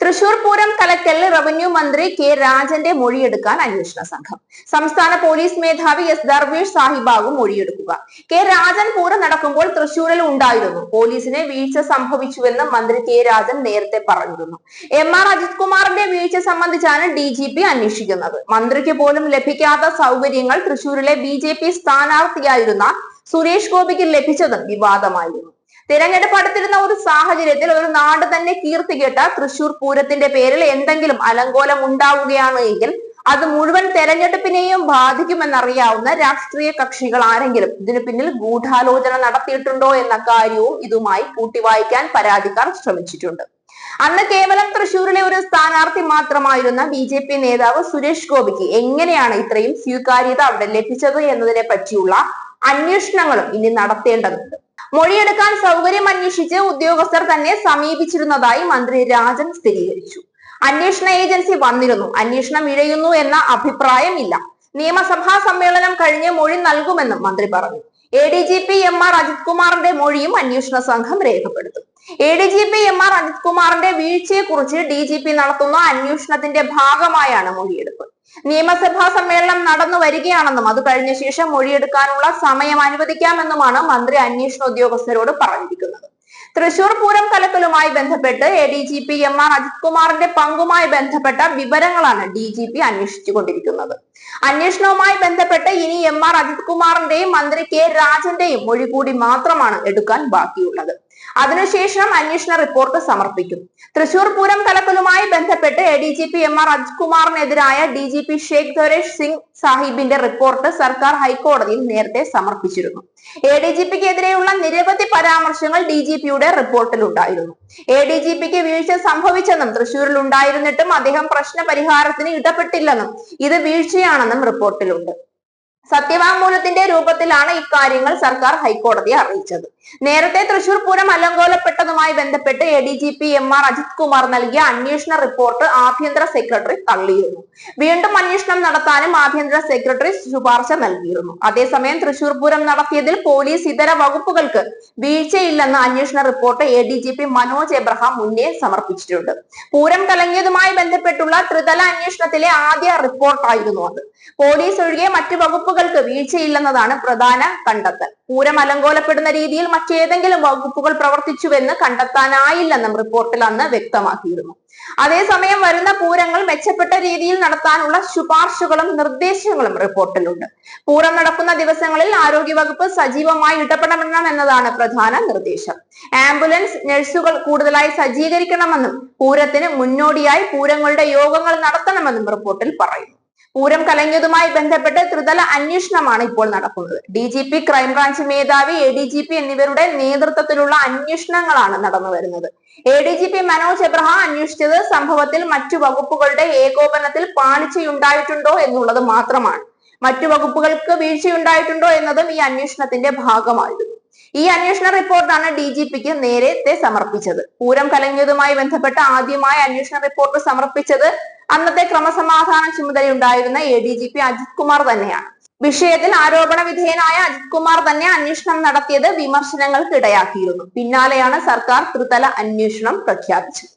തൃശൂർ പൂരം കലക്കൽ റവന്യൂ മന്ത്രി കെ രാജന്റെ മൊഴിയെടുക്കാൻ അന്വേഷണ സംഘം. സംസ്ഥാന പോലീസ് മേധാവി എസ് ദർവീഷ് സാഹിബാകും മൊഴിയെടുക്കുക. കെ രാജൻ പൂരം നടക്കുമ്പോൾ തൃശൂരിൽ ഉണ്ടായിരുന്നു. പോലീസിന് വീഴ്ച സംഭവിച്ചുവെന്ന് മന്ത്രി കെ രാജൻ നേരത്തെ പറഞ്ഞിരുന്നു. എം ആർ അജിത് കുമാറിന്റെ വീഴ്ച സംബന്ധിച്ചാണ് ഡി ജി പി അന്വേഷിക്കുന്നത്. മന്ത്രിക്ക് പോലും ലഭിക്കാത്ത സൗകര്യങ്ങൾ തൃശൂരിലെ ബി ജെ പി സ്ഥാനാർത്ഥിയായിരുന്ന സുരേഷ് ഗോപിക്ക് ലഭിച്ചതും വിവാദമായിരുന്നു. തിരഞ്ഞെടുപ്പ് അടുത്തിരുന്ന ഒരു സാഹചര്യത്തിൽ ഒരു നാട് തന്നെ കീർത്തി കേട്ട തൃശൂർ പൂരത്തിന്റെ പേരിൽ എന്തെങ്കിലും അലങ്കോലം ഉണ്ടാവുകയാണ് എങ്കിൽ അത് മുഴുവൻ തെരഞ്ഞെടുപ്പിനെയും ബാധിക്കുമെന്നറിയാവുന്ന രാഷ്ട്രീയ കക്ഷികൾ ആരെങ്കിലും ഇതിനു പിന്നിൽ ഗൂഢാലോചന നടത്തിയിട്ടുണ്ടോ എന്ന കാര്യവും ഇതുമായി കൂട്ടിവായിക്കാൻ പരാതിക്കാർ ശ്രമിച്ചിട്ടുണ്ട്. അന്ന് കേവലം തൃശൂരിലെ ഒരു സ്ഥാനാർത്ഥി മാത്രമായിരുന്ന ബി ജെ പി നേതാവ് സുരേഷ് ഗോപിക്ക് എങ്ങനെയാണ് ഇത്രയും സ്വീകാര്യത അവിടെ ലഭിച്ചത് എന്നതിനെ പറ്റിയുള്ള അന്വേഷണങ്ങളും ഇനി നടത്തേണ്ടതുണ്ട്. മൊഴിയെടുക്കാൻ സൗകര്യം അന്വേഷിച്ച് ഉദ്യോഗസ്ഥർ തന്നെ സമീപിച്ചിരുന്നതായി മന്ത്രി രാജൻ സ്ഥിരീകരിച്ചു. അന്വേഷണ ഏജൻസി വന്നിരുന്നു. അന്വേഷണം ഇഴയുന്നു എന്ന അഭിപ്രായമില്ല. നിയമസഭാ സമ്മേളനം കഴിഞ്ഞ് മൊഴി നൽകുമെന്നും മന്ത്രി പറഞ്ഞു. A D G P M R Ajith കുമാറിന്റെ മൊഴിയും അന്വേഷണ സംഘം രേഖപ്പെടുത്തും. A D G P M R Ajith കുമാറിന്റെ വീഴ്ചയെക്കുറിച്ച് ഡി ജി പി നടത്തുന്ന അന്വേഷണത്തിന്റെ ഭാഗമായാണ് മൊഴിയെടുപ്പ്. നിയമസഭാ സമ്മേളനം നടന്നു വരികയാണെന്നും അത് കഴിഞ്ഞ ശേഷം മൊഴിയെടുക്കാനുള്ള സമയം അനുവദിക്കാമെന്നുമാണ് മന്ത്രി അന്വേഷണ ഉദ്യോഗസ്ഥരോട് പറഞ്ഞിരിക്കുന്നത്. തൃശൂർ പൂരം കലക്കലുമായി ബന്ധപ്പെട്ട് A D G P M R Ajith കുമാറിന്റെ പങ്കുമായി ബന്ധപ്പെട്ട വിവരങ്ങളാണ് ഡി ജി പി അന്വേഷിച്ചുകൊണ്ടിരിക്കുന്നത് അന്വേഷണവുമായി ബന്ധപ്പെട്ട് ഇനി എം ആർ അജിത് കുമാറിന്റെയും മന്ത്രി കെ രാജന്റെയും മൊഴി കൂടി മാത്രമാണ് എടുക്കാൻ ബാക്കിയുള്ളത്. അതിനുശേഷം അന്വേഷണ റിപ്പോർട്ട് സമർപ്പിക്കും. തൃശൂർ പൂരം കലക്കലുമായി ബന്ധപ്പെട്ട് A D G P M R അജ്കുമാറിനെതിരായ D G P Shaikh Darvesh Singh സാഹിബിന്റെ റിപ്പോർട്ട് സർക്കാർ ഹൈക്കോടതിയിൽ നേരത്തെ സമർപ്പിച്ചിരുന്നു. എ ഡി ജി പിക്ക് എതിരെയുള്ള നിരവധി പരാമർശങ്ങൾ ഡി ജി പിയുടെ റിപ്പോർട്ടിൽ ഉണ്ടായിരുന്നു എ ഡി ജി പിക്ക് വീഴ്ച സംഭവിച്ചെന്നും തൃശൂരിൽ ഉണ്ടായിരുന്നിട്ടും അദ്ദേഹം പ്രശ്ന പരിഹാരത്തിന് ഇടപെട്ടില്ലെന്നും ഇത് വീഴ്ചയാണെന്നും റിപ്പോർട്ടിലുണ്ട്. സത്യവാങ്മൂലത്തിന്റെ രൂപത്തിലാണ് ഇക്കാര്യങ്ങൾ സർക്കാർ ഹൈക്കോടതിയെ അറിയിച്ചത്. നേരത്തെ തൃശൂർ പൂരം അലങ്കോലപ്പെട്ടതുമായി ബന്ധപ്പെട്ട് A D G P M R Ajith Kumar നൽകിയ അന്വേഷണ റിപ്പോർട്ട് ആഭ്യന്തര സെക്രട്ടറി തള്ളിയിരുന്നു. വീണ്ടും അന്വേഷണം നടത്താനും ആഭ്യന്തര സെക്രട്ടറി ശുപാർശ നൽകിയിരുന്നു. അതേസമയം തൃശൂർ പൂരം നടത്തിയതിൽ പോലീസ് ഇതര വകുപ്പുകൾക്ക് വീഴ്ചയില്ലെന്ന് അന്വേഷണ report A D G P Manoj Abraham മുന്നേ സമർപ്പിച്ചിട്ടുണ്ട്. പൂരം കലങ്ങിയതുമായി ബന്ധപ്പെട്ടുള്ള ത്രിതല അന്വേഷണത്തിലെ ആദ്യ റിപ്പോർട്ടായിരുന്നു അത്. പോലീസ് ഒഴികെ മറ്റു വകുപ്പുകൾക്ക് വീഴ്ചയില്ലെന്നതാണ് പ്രധാന കണ്ടെത്തൽ. പൂരം അലങ്കോലപ്പെടുന്ന രീതിയിൽ മറ്റേതെങ്കിലും വകുപ്പുകൾ പ്രവർത്തിച്ചുവെന്ന് കണ്ടെത്താനായില്ലെന്നും റിപ്പോർട്ടിൽ അന്ന് വ്യക്തമാക്കിയിരുന്നു. അതേസമയം വരുന്ന പൂരങ്ങൾ മെച്ചപ്പെട്ട രീതിയിൽ നടത്താനുള്ള ശുപാർശകളും നിർദ്ദേശങ്ങളും റിപ്പോർട്ടിലുണ്ട്. പൂരം നടക്കുന്ന ദിവസങ്ങളിൽ ആരോഗ്യവകുപ്പ് സജീവമായി ഇടപെടണം എന്നതാണ് പ്രധാന നിർദ്ദേശം. ആംബുലൻസ് നഴ്സുകൾ കൂടുതലായി സജ്ജീകരിക്കണമെന്നും പൂരത്തിന് മുന്നോടിയായി പൂരങ്ങളുടെ യോഗങ്ങൾ നടത്തണമെന്നും റിപ്പോർട്ടിൽ പറയുന്നു. പൂരം കലങ്ങിയതുമായി ബന്ധപ്പെട്ട് ത്രിതല അന്വേഷണമാണ് ഇപ്പോൾ നടക്കുന്നത്. D G P crime branch മേധാവി എ ഡി ജി പി എന്നിവരുടെ നേതൃത്വത്തിലുള്ള അന്വേഷണങ്ങളാണ് നടന്നു വരുന്നത്. A D G P Manoj Abraham അന്വേഷിച്ചത് സംഭവത്തിൽ മറ്റു വകുപ്പുകളുടെ ഏകോപനത്തിൽ പാളിച്ചയുണ്ടായിട്ടുണ്ടോ എന്നുള്ളത് മാത്രമാണ്. മറ്റു വകുപ്പുകൾക്ക് വീഴ്ചയുണ്ടായിട്ടുണ്ടോ എന്നതും ഈ അന്വേഷണത്തിന്റെ ഭാഗമായിരുന്നു. ഈ അന്വേഷണ റിപ്പോർട്ടാണ് ഡി ജി പിക്ക് നേരത്തെ സമർപ്പിച്ചത്. പൂരം കലങ്ങിയതുമായി ബന്ധപ്പെട്ട ആദ്യമായ അന്വേഷണ റിപ്പോർട്ട് സമർപ്പിച്ചത് അന്നത്തെ ക്രമസമാധാന ചുമതലയുണ്ടായിരുന്ന A D G P Ajith Kumar തന്നെയാണ്. വിഷയത്തിൽ ആരോപണ വിധേയനായ അജിത് കുമാർ തന്നെ അന്വേഷണം നടത്തിയത് വിമർശനങ്ങൾക്ക് ഇടയാക്കിയിരുന്നു പിന്നാലെയാണ് സർക്കാർ ത്രിതല അന്വേഷണം പ്രഖ്യാപിച്ചത്.